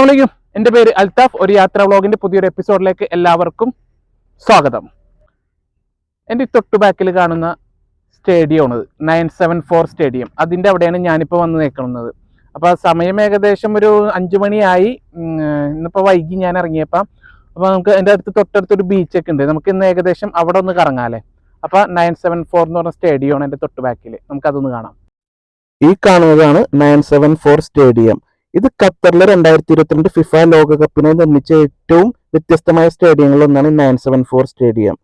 അസ്സാം വലൈക്കും എന്റെ പേര് അൽതാഫ്. ഒരു യാത്രാ വ്ളോഗിന്റെ പുതിയൊരു എപ്പിസോഡിലേക്ക് എല്ലാവർക്കും സ്വാഗതം. എന്റെ തൊട്ടു ബാക്കിൽ കാണുന്ന സ്റ്റേഡിയമാണ് നയൻ സെവൻ ഫോർ സ്റ്റേഡിയം. അതിന്റെ അവിടെയാണ് ഞാനിപ്പോൾ വന്ന് നിൽക്കുന്നത്. അപ്പോൾ സമയം ഏകദേശം ഒരു അഞ്ചു മണിയായി. ഇന്നിപ്പോൾ വൈകി ഞാൻ ഇറങ്ങിയപ്പം. അപ്പോൾ നമുക്ക് എന്റെ അടുത്ത് തൊട്ടടുത്തൊരു ബീച്ചൊക്കെ ഉണ്ട്. നമുക്ക് ഇന്ന് ഏകദേശം അവിടെ ഒന്ന് കറങ്ങാമല്ലേ അപ്പോൾ നയൻ സെവൻ ഫോർ എന്ന് പറഞ്ഞ സ്റ്റേഡിയമാണ് എന്റെ തൊട്ടു ബാക്കിൽ. നമുക്കതൊന്ന് കാണാം. ഈ കാണുന്നതാണ് നയൻ സെവൻ ഫോർ സ്റ്റേഡിയം. ഇത് ഖത്തറിലെ രണ്ടായിരത്തി ഇരുപത്തിരണ്ട് ഫിഫ ലോകകപ്പിനെ നിർമ്മിച്ച ഏറ്റവും വ്യത്യസ്തമായ സ്റ്റേഡിയങ്ങളിൽ ഒന്നാണ് നയൻ സെവൻ ഫോർ സ്റ്റേഡിയം.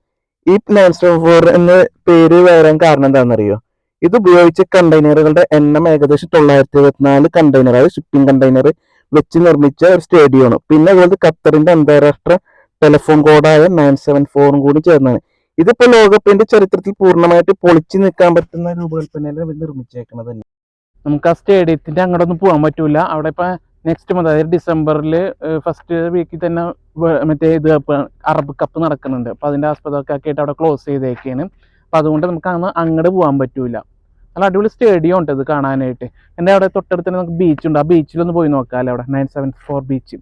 ഈ നയൻ സെവൻ ഫോർ എന്ന പേര് വരാൻ കാരണം എന്താണെന്നറിയോ? ഇത് ഉപയോഗിച്ച കണ്ടെയ്നറുകളുടെ എണ്ണം ഏകദേശം തൊള്ളായിരത്തി എഴുപത്തിനാല് കണ്ടെയ്നർ അതായത് ഷിപ്പിംഗ് കണ്ടെയ്നർ വെച്ച് നിർമ്മിച്ച ഒരു സ്റ്റേഡിയമാണ്. പിന്നെ അതുപോലെ ഖത്തറിന്റെ അന്താരാഷ്ട്ര ടെലിഫോൺ കോഡായ നയൻ സെവൻ ഫോറും കൂടി ചേർന്നാണ്. ഇതിപ്പോ ലോകകപ്പിന്റെ ചരിത്രത്തിൽ പൂർണമായിട്ട് പൊളിച്ചു നിൽക്കാൻ പറ്റുന്ന രൂപകൽപ്പനയിൽ ഇവർ നിർമ്മിച്ചേക്കുന്നത്. തന്നെ നമുക്ക് ആ സ്റ്റേഡിയത്തിന്റെ അങ്ങോട്ടൊന്നും പോകാൻ പറ്റൂല. അവിടെ ഇപ്പം നെക്സ്റ്റ് മന്ത് അതായത് ഡിസംബറിൽ ഫസ്റ്റ് വീക്കിൽ തന്നെ മറ്റേ ഇത് അറബ് കപ്പ് നടക്കുന്നുണ്ട്. അപ്പോൾ അതിന്റെ ആസ്പദമൊക്കെ ആക്കിയിട്ട് അവിടെ ക്ലോസ് ചെയ്തേക്കാണ്. അപ്പോൾ അതുകൊണ്ട് നമുക്ക് അന്ന് അങ്ങോട്ട് പോകാൻ പറ്റൂല. നല്ല അടിപൊളി സ്റ്റേഡിയം ഉണ്ട് ഇത് കാണാനായിട്ട്. എന്റെ അവിടെ തൊട്ടടുത്ത് തന്നെ നമുക്ക് ബീച്ചുണ്ട് ആ ബീച്ചിലൊന്ന് പോയി നോക്കാമല്ലോ അവിടെ. നയൻ സെവൻ ഫോർ ബീച്ച്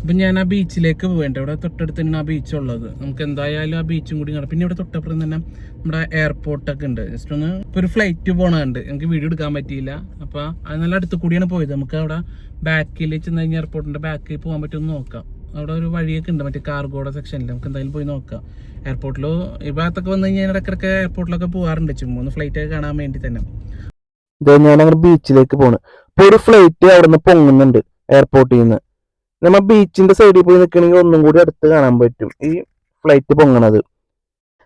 അപ്പൊ ഞാൻ ആ ബീച്ചിലേക്ക് പോകേണ്ടത് ഇവിടെ തൊട്ടടുത്ത് തന്നെ ആ ബീച്ച് ഉള്ളത് നമുക്ക് എന്തായാലും ആ ബീച്ചും കൂടി കാണാം. പിന്നെ ഇവിടെ തൊട്ടപ്പുറം തന്നെ നമ്മുടെ എയർപോർട്ടൊക്കെ ഉണ്ട്. ജസ്റ്റ് ഒന്ന് ഇപ്പൊ ഒരു ഫ്ലൈറ്റ് പോണുണ്ട്. നമുക്ക് വീഡിയോ എടുക്കാൻ പറ്റിയില്ല. അപ്പൊ അത് നല്ല അടുത്ത് കൂടിയാണ് പോയത്. നമുക്ക് അവിടെ ബാക്കിൽ ചെന്ന് കഴിഞ്ഞാൽ എയർപോർട്ടിന്റെ ബാക്കിൽ പോകാൻ പറ്റുമെന്ന് നോക്കാം. അവിടെ ഒരു വഴിയൊക്കെ ഉണ്ട്. മറ്റേ കാർഗോഡ സെക്ഷനിൽ നമുക്ക് എന്തായാലും പോയി നോക്കാം. എയർപോർട്ടിലോ ഈ ഭാഗത്തൊക്കെ വന്നു കഴിഞ്ഞാൽ ഇടയ്ക്കിടയ്ക്ക് എയർപോർട്ടിലൊക്കെ പോകാറുണ്ട്. ചുമ്മാ ഒന്ന് ഫ്ലൈറ്റ് ഒക്കെ കാണാൻ വേണ്ടി തന്നെ. ഞാൻ അങ്ങനെ ബീച്ചിലേക്ക് പോണ്. ഇപ്പൊ ഒരു ഫ്ലൈറ്റ് അവിടെ നിന്ന് പൊങ്ങുന്നുണ്ട്. എയർപോർട്ടിൽ നിന്ന് നമ്മ ബീച്ചിന്റെ സൈഡിൽ പോയി നിൽക്കണമെങ്കിൽ ഒന്നും കൂടി അടുത്ത് കാണാൻ പറ്റും. ഈ ഫ്ലൈറ്റ് പൊങ്ങണത്.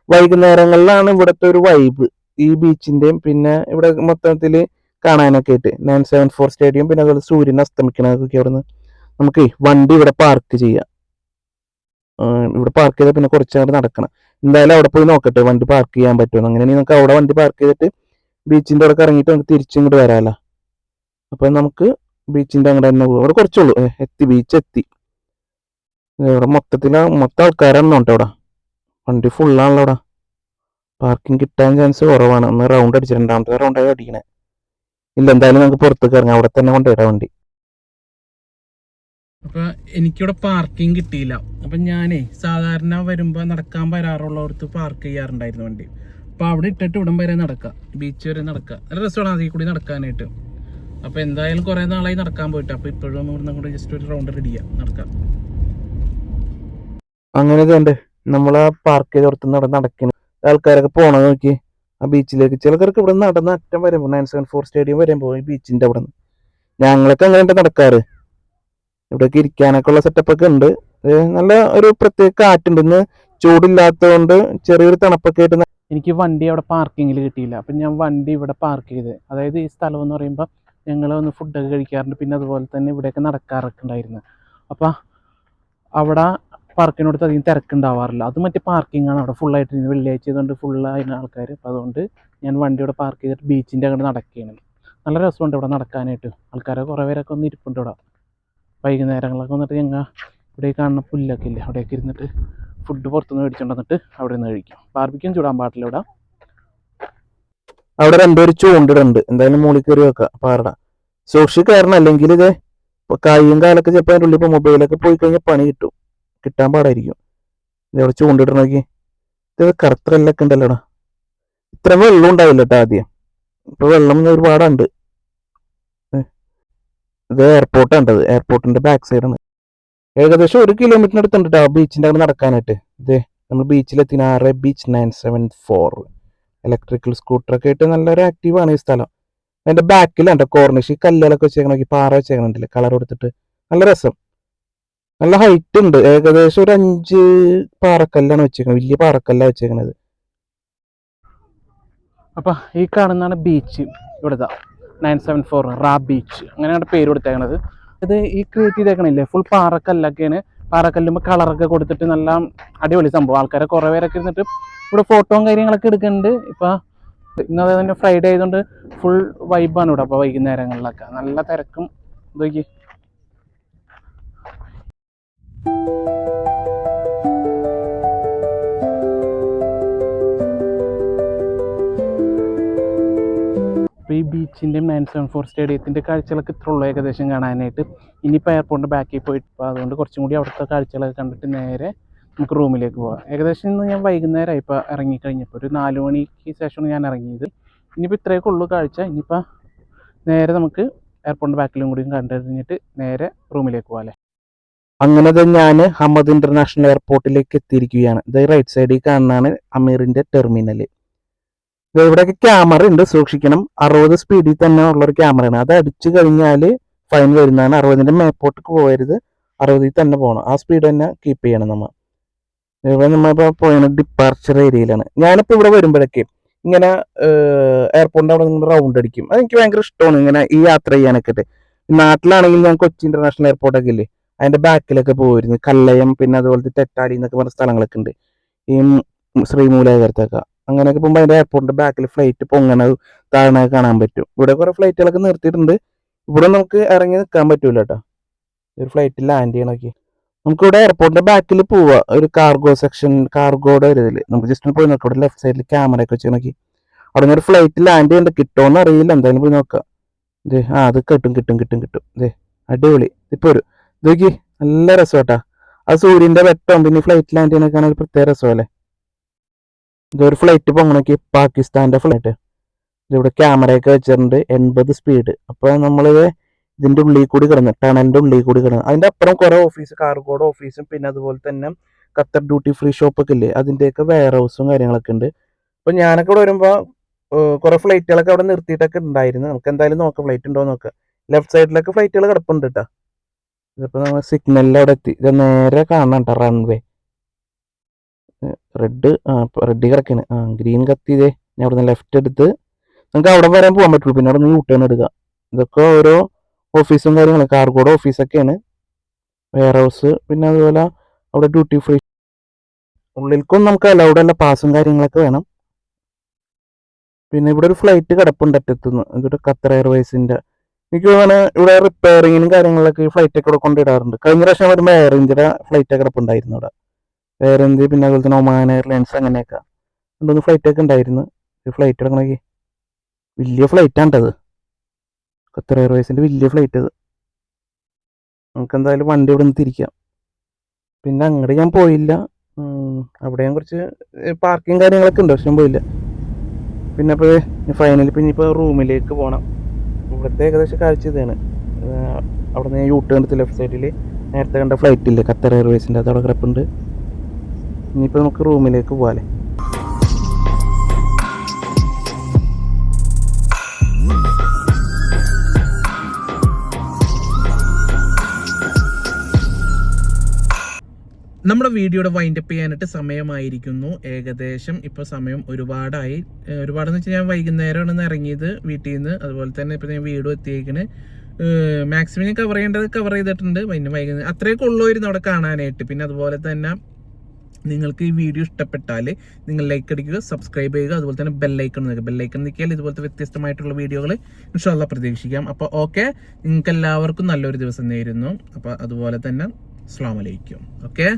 വൈകുന്നേരങ്ങളിലാണ് ഇവിടുത്തെ ഒരു വൈബ് ഈ ബീച്ചിന്റെയും പിന്നെ ഇവിടെ മൊത്തത്തിൽ കാണാനൊക്കെ ആയിട്ട്. നയൻ സെവൻ ഫോർ സ്റ്റേഡിയം പിന്നെ അതുപോലെ സൂര്യൻ അസ്തമിക്കണതൊക്കെ അവിടെ നിന്ന് നമുക്ക് വണ്ടി ഇവിടെ പാർക്ക് ചെയ്യാം. ഇവിടെ പാർക്ക് ചെയ്താൽ പിന്നെ കുറച്ച് നേരം നടക്കണം. എന്തായാലും അവിടെ പോയി നോക്കട്ടെ വണ്ടി പാർക്ക് ചെയ്യാൻ പറ്റുമോ അങ്ങനെയാണെങ്കിൽ നമുക്ക് അവിടെ വണ്ടി പാർക്ക് ചെയ്തിട്ട് ബീച്ചിന്റെ അവിടെ ഇറങ്ങിയിട്ട് നമുക്ക് തിരിച്ചിങ്ങോട്ട് വരാമല്ലോ അപ്പം നമുക്ക് ബീച്ചിന്റെ അങ്ങോട്ട് തന്നെ പോകും അവിടെ കുറച്ചുള്ളൂ. എത്തി ബീച്ച് എത്തി. ഇവിടെ മൊത്തത്തിൽ മൊത്തം ആൾക്കാരാണ് കേട്ടോ അവിടെ. വണ്ടി ഫുള്ളാണല്ലോ അവിടെ. പാർക്കിംഗ് കിട്ടാൻ ചാൻസ് കുറവാണ്. ഒന്ന് റൗണ്ട് അടിച്ചു. രണ്ടാമത്തെ റൗണ്ടായി അടിക്കണേ. ഇല്ല എന്തായാലും നമുക്ക് പുറത്തേക്ക് ഇറങ്ങാം. അവിടെ തന്നെ കൊണ്ടുവരാം വണ്ടി. അപ്പൊ എനിക്കിവിടെ പാർക്കിംഗ് കിട്ടിയില്ല. അപ്പൊ ഞാനേ സാധാരണ വരുമ്പോ നടക്കാൻ വരാറുള്ളവർക്ക് പാർക്ക് ചെയ്യാറുണ്ടായിരുന്നു വണ്ടി. അപ്പൊ അവിടെ ഇട്ടിട്ട് ഇവിടം വരെ നടക്കാം. ബീച്ച് വരെ നടക്കാം. നല്ല രസമാണ് അതിൽ കൂടി നടക്കാനായിട്ട്. അപ്പൊ എന്തായാലും കുറേ നാളായി നടക്കാൻ പോയിട്ട്. അപ്പോൾ ഇപ്പോഴും ഇവിടുന്ന് കൂടെ ജസ്റ്റ് ഒരു റൗണ്ട് റെഡി ചെയ്യാം. നടക്കാം. അങ്ങനെ ഇതുണ്ട് നമ്മൾ ആ പാർക്ക് ചെയ്തോടത്ത് നടന്ന് നടക്കുന്നു ആൾക്കാരൊക്കെ പോണത് നോക്കി. ആ ബീച്ചിലേക്ക് ചിലർക്ക് ഇവിടെ നടന്ന് അറ്റം വരെ നയൻ സെവൻ ഫോർ സ്റ്റേഡിയം വരെ പോയി ബീച്ചിന്റെ അവിടെ നിന്ന് ഞങ്ങളൊക്കെ അങ്ങനെ നടക്കാറ്. ഇവിടെയൊക്കെ ഇരിക്കാനൊക്കെ ഉള്ള സെറ്റപ്പ് ഒക്കെ ഉണ്ട് നല്ല ഒരു പ്രത്യേക കാറ്റുണ്ട്. ഇന്ന് ചൂടില്ലാത്തതുകൊണ്ട് ചെറിയൊരു തണുപ്പൊക്കെ ആയിട്ട് എനിക്ക് വണ്ടി അവിടെ പാർക്കിങ്ങിൽ കിട്ടിയില്ല. അപ്പം ഞാൻ വണ്ടി ഇവിടെ പാർക്ക് ചെയ്ത്. അതായത് ഈ സ്ഥലം എന്ന് പറയുമ്പോൾ ഞങ്ങൾ വന്ന് ഫുഡൊക്കെ കഴിക്കാറുണ്ട്. പിന്നെ അതുപോലെ തന്നെ ഇവിടെയൊക്കെ നടക്കാറൊക്കെ ഉണ്ടായിരുന്നു. അപ്പം അവിടെ പാർക്കിനോടത്ത് അധികം തിരക്കുണ്ടാവാറില്ല അത് മറ്റേ പാർക്കിംഗ് ആണ്. അവിടെ ഫുള്ളായിട്ട് ഇരുന്ന് വെള്ളിയാഴ്ച ചെയ്തുകൊണ്ട് ഫുള്ളായിരുന്നു ആൾക്കാർ അപ്പോൾ അതുകൊണ്ട് ഞാൻ വണ്ടി ഇവിടെ പാർക്ക് ചെയ്തിട്ട് ബീച്ചിന്റെ അങ്ങോട്ട് നടക്കുകയാണ് നല്ല രസമുണ്ട് ഇവിടെ നടക്കാനായിട്ട്. ആൾക്കാരെ കുറേ പേരൊക്കെ ഒന്ന് ഇരിപ്പുണ്ട് ഇവിടെ. വൈകുന്നേരങ്ങളൊക്കെ വന്നിട്ട് ഞങ്ങൾ ഇവിടെ കാണുന്ന പുല്ലൊക്കെ ഇല്ലേ? അവിടെയൊക്കെ ഇരുന്നിട്ട് ഫുഡ് പുറത്തുനിന്ന് മേടിച്ചുകൊണ്ട് വന്നിട്ട് അവിടെ നിന്ന് കഴിക്കും ബാർബിക്കും ചൂടാൻ പാടില്ല ഇവിടെ. അവിടെ രണ്ടുപേര് ചൂണ്ടിടുണ്ട് എന്തായാലും മുകളിൽ കയറി വെക്കാം പാറട. കയറണം. അല്ലെങ്കിൽ ഇത് കൈയും കാലൊക്കെ ചിലപ്പോൾ അതിന്റെ ഉള്ളിൽ ഇപ്പോൾ മൊബൈലൊക്കെ പോയി കഴിഞ്ഞാൽ പണി കിട്ടും. കിട്ടാൻ പാടായിരിക്കും. ഇതവിടെ ചൂണ്ടിടണം നോക്കി ഇത് കറുത്തറല്ലൊക്കെ ഉണ്ടല്ലോടാ. ഇത്ര വെള്ളം ഉണ്ടാവില്ല കേട്ടോ ആദ്യം. ഇപ്പൊ വെള്ളം ഒരുപാടുണ്ട്. ഇത് എയർപോർട്ടാണ് ഇത് എയർപോർട്ടിന്റെ ബാക്ക് സൈഡാണ് ഏകദേശം ഒരു കിലോമീറ്ററിനടുത്തുണ്ട് കേട്ടോ ബീച്ചിന്റെ അവിടെ നടക്കാനായിട്ട്. ഇതേ നമ്മൾ ബീച്ചിലെത്തി ആറ് beach nine seven four electrical സ്കൂട്ടറൊക്കെ ആയിട്ട് നല്ലൊരു ആക്റ്റീവാണ് ഈ സ്ഥലം. അതിന്റെ ബാക്കിലുണ്ട് കോർണിഷ് കല്ലുകളൊക്കെ വെച്ചേക്കണം നോക്കി പാറ വെച്ചേക്കണുണ്ടല്ലേ കളർ കൊടുത്തിട്ട്. നല്ല രസം. നല്ല ഹൈറ്റ് ഉണ്ട്. ഏകദേശം ഒരു അഞ്ച് പാറക്കല്ലാണ് വെച്ചേക്കണത്. വലിയ പാറക്കല്ലാണ് വെച്ചേക്കണത്. അപ്പോൾ ഈ കാണുന്നതാണ് ബീച്ച് ഇവിടുത്തെ നയൻ സെവൻ ഫോർ റാ ബീച്ച് അങ്ങനെയാണ് പേര് കൊടുത്തേക്കണത്. ഇത് ഈ ക്രിയേറ്റ് ചെയ്തേക്കണില്ലേ? ഫുൾ പാറക്കല്ലൊക്കെയാണ് പാറക്കല്ലുമ്പോൾ കളറൊക്കെ കൊടുത്തിട്ട് നല്ല അടിപൊളി സംഭവം. ആൾക്കാരെ കുറേ പേരൊക്കെ ഇരുന്നിട്ട് ഇവിടെ ഫോട്ടോയും കാര്യങ്ങളൊക്കെ എടുക്കുന്നുണ്ട്. ഇപ്പോൾ ഇന്ന് തന്നെ ഫ്രൈഡേ ആയതുകൊണ്ട് ഫുൾ വൈബാണ് ഇവിടെ. അപ്പോൾ വൈകുന്നേരങ്ങളിലൊക്കെ നല്ല തിരക്കും. ഇതൊക്കെ അപ്പോൾ ഈ ബീച്ചിന്റെയും നയൻ സെവൻ ഫോർ സ്റ്റേഡിയത്തിന്റെ കാഴ്ചകളൊക്കെ ഇത്ര ഏകദേശം കാണാനായിട്ട്. ഇനിയിപ്പോൾ എയർപോർട്ടിന്റെ ബാക്കിൽ പോയിട്ട് അപ്പോൾ അതുകൊണ്ട് കുറച്ചും കൂടി അവിടുത്തെ കാഴ്ചകളൊക്കെ കണ്ടിട്ട് നേരെ നമുക്ക് റൂമിലേക്ക് പോകാം ഏകദേശം ഇന്ന് ഞാൻ വൈകുന്നേരമായി ഇപ്പോൾ ഇറങ്ങിക്കഴിഞ്ഞപ്പോൾ ഒരു നാല് മണിക്ക് ശേഷമാണ് ഞാൻ ഇറങ്ങിയത്. ഇനിയിപ്പോൾ ഇത്രയൊക്കെ ഉള്ളൂ കാഴ്ച. ഇനിയിപ്പോൾ നേരെ നമുക്ക് എയർപോർട്ടിന്റെ ബാക്കിലും കൂടി കണ്ടു നേരെ റൂമിലേക്ക് പോകാം അല്ലേ അങ്ങനെ തന്നെ ഞാൻ ഹമ്മദ് ഇന്റർനാഷണൽ എയർപോർട്ടിലേക്ക് എത്തിയിരിക്കുകയാണ്. ഇത് റൈറ്റ് സൈഡിൽ കാണുന്നതാണ് അമീറിന്റെ ടെർമിനൽ ഇവിടെയൊക്കെ ക്യാമറ ഉണ്ട്. സൂക്ഷിക്കണം. അറുപത് സ്പീഡിൽ തന്നെ ഉള്ളൊരു ക്യാമറയാണ് അത് അടിച്ചു കഴിഞ്ഞാൽ ഫൈൻ വരുന്നതാണ്. അറുപതിന്റെ മേപ്പോട്ടേക്ക് പോകരുത് അറുപതിൽ തന്നെ പോകണം ആ സ്പീഡ് തന്നെ കീപ്പ് ചെയ്യണം നമ്മൾ ഇവിടെ നമ്മളിപ്പോൾ പോയത് ഡിപ്പാർച്ചർ ഏരിയയിലാണ് ഞാനിപ്പോൾ ഇവിടെ വരുമ്പോഴൊക്കെ ഇങ്ങനെ എയർപോർട്ടിന്റെ അവിടെ നിന്ന് റൗണ്ട് അടിക്കും. അതെനിക്ക് ഭയങ്കര ഇഷ്ടമാണ് ഇങ്ങനെ ഈ യാത്ര ചെയ്യാനൊക്കെ നാട്ടിലാണെങ്കിൽ ഞാൻ കൊച്ചി ഇന്റർനാഷണൽ എയർപോർട്ടൊക്കെ ഇല്ലേ? അതിന്റെ ബാക്കിലൊക്കെ പോയിരുന്നു. കല്ലയം പിന്നെ അതുപോലത്തെ തെറ്റാടി എന്നൊക്കെ പറഞ്ഞ സ്ഥലങ്ങളൊക്കെ ഉണ്ട്. ഈ ശ്രീമൂലകരത്തൊക്കെ അങ്ങനെയൊക്കെ പോകുമ്പോൾ അതിന്റെ എയർപോർട്ടിന്റെ ബാക്കിൽ ഫ്ലൈറ്റ് പൊങ്ങണത് താഴണത് കാണാൻ പറ്റും. ഇവിടെ കുറേ ഫ്ലൈറ്റുകളൊക്കെ നിർത്തിയിട്ടുണ്ട്. ഇവിടെ നമുക്ക് ഇറങ്ങി നിൽക്കാൻ പറ്റൂല കേട്ടോ ഒരു ഫ്ലൈറ്റ് ലാൻഡ് ചെയ്യണമൊക്കെ നമുക്കിവിടെ എയർപോർട്ടിന്റെ ബാക്കിൽ പോവാ. ഒരു കാർഗോ സെക്ഷൻ കാർഗോയുടെ ഒരു ഇതിൽ നമുക്ക് ജസ്റ്റ് പോയി നോക്കാം. ഇവിടെ ലെഫ്റ്റ് സൈഡിൽ ക്യാമറ ഒക്കെ വെച്ച് നോക്കി അവിടെ നിന്ന് ഒരു ഫ്ലൈറ്റ് ലാൻഡ് ചെയ്യണ്ട. കിട്ടുമോന്ന് അറിയില്ല. എന്തായാലും പോയി നോക്കാം. ദേ ആ അത് കിട്ടും കിട്ടും കിട്ടും കിട്ടും. ദേ അടിപൊളി. ഇപ്പോൾ ഒരു ഇതൊക്കെ നല്ല രസമാട്ടാ ആ സൂര്യന്റെ വെട്ടം പിന്നെ ഫ്ലൈറ്റ് ലാൻഡ് ചെയ്യാനൊക്കെ ഒരു പ്രത്യേക രസമല്ലേ ഇതൊരു ഫ്ലൈറ്റ് പൊങ്ങണക്കി പാകിസ്ഥാന്റെ ഫ്ലൈറ്റ് ഇതിവിടെ ക്യാമറയൊക്കെ വെച്ചിട്ടുണ്ട് എൺപത് സ്പീഡ് അപ്പോൾ നമ്മളിത് ഇതിന്റെ ഉള്ളിൽ കൂടി കിടന്ന് ടണലിന്റെ ഉള്ളിൽ കൂടി കിടന്ന്. അതിന്റെ അപ്പുറം കുറേ ഓഫീസ് കാർഗോഡ് ഓഫീസും പിന്നെ അതുപോലെ തന്നെ ഖത്തർ ഡ്യൂട്ടി ഫ്രീ ഷോപ്പൊക്കെ ഇല്ലേ? അതിന്റെയൊക്കെ വെയർ ഹൗസും കാര്യങ്ങളൊക്കെ ഉണ്ട്. അപ്പോൾ ഞാനൊക്കെ ഇവിടെ വരുമ്പോൾ കുറേ ഫ്ലൈറ്റുകളൊക്കെ അവിടെ നിർത്തിയിട്ടൊക്കെ ഉണ്ടായിരുന്നു. നമുക്ക് എന്തായാലും നോക്കാം ഫ്ലൈറ്റ് ഉണ്ടോ നോക്കാം. ലെഫ്റ്റ് സൈഡിലൊക്കെ ഫ്ലൈറ്റുകൾ കിടപ്പുണ്ട് കേട്ടോ ഇതിപ്പോൾ നമ്മൾ സിഗ്നലിൽ അവിടെ എത്തി. ഇത് നേരെ കാണണം കേട്ടോ റൺവേ റെഡ് ആ റെഡ് കിടക്കാണ് ആ ഗ്രീൻ കത്തിയതേ ഞാൻ അവിടെ നിന്ന് ലെഫ്റ്റ് എടുത്ത് നിങ്ങൾക്ക് അവിടെ വരാൻ പോകാൻ പറ്റുള്ളൂ. പിന്നെ അവിടെ നിന്ന് യൂ എടുക്കുക. ഇതൊക്കെ ഓരോ ഓഫീസും കാര്യങ്ങളും. കാർഗോഡ് ഓഫീസൊക്കെയാണ് വെയർ ഹൗസ് പിന്നെ അതുപോലെ അവിടെ ഡ്യൂട്ടി ഫ്രീ ഉള്ളിലേക്കൊന്നും നമുക്ക് അലൗഡ് അല്ല പാസും കാര്യങ്ങളൊക്കെ വേണം. പിന്നെ ഇവിടെ ഒരു ഫ്ലൈറ്റ് കിടപ്പുണ്ട് അറ്റത്തുനിന്ന്. എന്നിട്ട് ഖത്തർ എയർവേസിന്റെ എനിക്ക് തോന്നുന്നു ഇവിടെ റിപ്പയറിങ്ങിനും കാര്യങ്ങളിലൊക്കെ ഈ ഫ്ലൈറ്റ് ഒക്കെ ഇവിടെ കൊണ്ടിടാറുണ്ട് കഴിഞ്ഞ പ്രാവശ്യം വരുമ്പോൾ എയർ ഇന്ത്യയുടെ ഫ്ലൈറ്റ് കിടപ്പുണ്ടായിരുന്നു ഇവിടെ. എയർ എന്ത് പിന്നെ അതുപോലെ തന്നെ ഒമാൻ എയർലൈൻസ് അങ്ങനെയൊക്കെ. ഫ്ലൈറ്റ് ഒക്കെ ഉണ്ടായിരുന്നു. ഒരു ഫ്ലൈറ്റ് എടുക്കണമെങ്കിൽ വലിയ ഫ്ലൈറ്റ് ആണ്ടത് ഖത്തർ എയർവേസിന്റെ വലിയ ഫ്ലൈറ്റ് അത് നമുക്ക് എന്തായാലും വണ്ടി ഇവിടെ നിന്ന് തിരിക്കാം. പിന്നെ അങ്ങോട്ട് ഞാൻ പോയില്ല. അവിടെ ഞാൻ കുറച്ച് പാർക്കിങ് കാര്യങ്ങളൊക്കെ ഉണ്ട്. പക്ഷെ ഞാൻ പോയില്ല. പിന്നെ ഇപ്പോൾ ഫൈനലി പിന്നെ ഇപ്പോൾ റൂമിലേക്ക് പോകണം ഇവിടുത്തെ ഏകദേശം കാഴ്ച ഇതാണ്. അവിടെ നിന്ന് ഞാൻ യൂട്ടേൺ എടുത്ത് ലെഫ്റ്റ് സൈഡിൽ നേരത്തെ കണ്ട ഫ്ലൈറ്റ് ഇല്ലേ? ഖത്തർ എയർവേസിന്റെ അത് അവിടെ കിടപ്പുണ്ട്. ഇനിയിപ്പോൾ നമുക്ക് റൂമിലേക്ക് പോകാല്ലേ നമ്മുടെ വീഡിയോയുടെ വൈൻഡപ്പ് ചെയ്യാനായിട്ട് സമയമായിരിക്കുന്നു. ഏകദേശം ഇപ്പോൾ സമയം ഒരുപാടായി. ഒരുപാടെന്ന് വെച്ചാൽ ഞാൻ വൈകുന്നേരമാണ് ഇന്ന് ഇറങ്ങിയത് വീട്ടിൽ നിന്ന്. അതുപോലെ തന്നെ ഇപ്പോൾ ഞാൻ വീടും എത്തിയേക്കണ്. മാക്സിമം ഞാൻ കവർ ചെയ്യേണ്ടത് കവർ ചെയ്തിട്ടുണ്ട്. പിന്നെ വൈകുന്നേരം അത്രയൊക്കെ ഉള്ളായിരുന്നു അവിടെ കാണാനായിട്ട്. പിന്നെ അതുപോലെ തന്നെ നിങ്ങൾക്ക് ഈ വീഡിയോ ഇഷ്ടപ്പെട്ടാൽ നിങ്ങൾ ലൈക്ക് അടിക്കുക സബ്സ്ക്രൈബ് ചെയ്യുക അതുപോലെ തന്നെ ബെല്ലൈക്കൺ നിൽക്കുക. ബെല്ലൈക്കൺ നിൽക്കിയാൽ ഇതുപോലത്തെ വ്യത്യസ്തമായിട്ടുള്ള വീഡിയോകൾ ഇൻഷാല്ല പ്രതീക്ഷിക്കാം. അപ്പോൾ ഓക്കെ നിങ്ങൾക്ക് എല്ലാവർക്കും നല്ലൊരു ദിവസം നേരുന്നു. അപ്പോൾ അതുപോലെ തന്നെ അസ്സാം വലൈക്കും ഓക്കെ